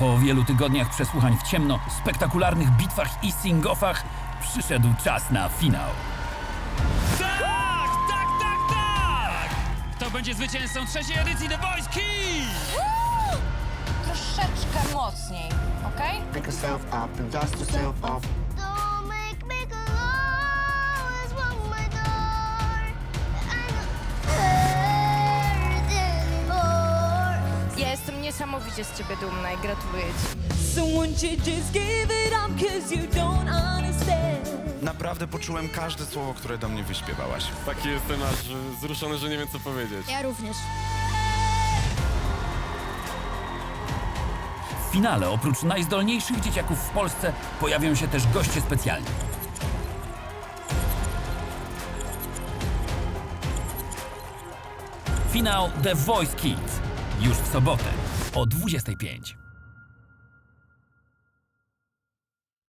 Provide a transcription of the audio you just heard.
Po wielu tygodniach przesłuchań w ciemno, spektakularnych bitwach i sing-offach przyszedł czas na finał. Tak, tak, tak, tak! Kto będzie zwycięzcą trzeciej edycji The Voice Kids? Troszeczkę mocniej, okej? Pick yourself up and dust yourself off. Ja jestem niesamowicie z ciebie dumna i gratuluję ci. So won't you just give it up cause you don't understand Naprawdę poczułem każde słowo, które do mnie wyśpiewałaś. Taki jestem aż wzruszony, że nie wiem co powiedzieć. Ja również. W finale oprócz najzdolniejszych dzieciaków w Polsce pojawią się też goście specjalni. Finał The Voice Kids już w sobotę o 25.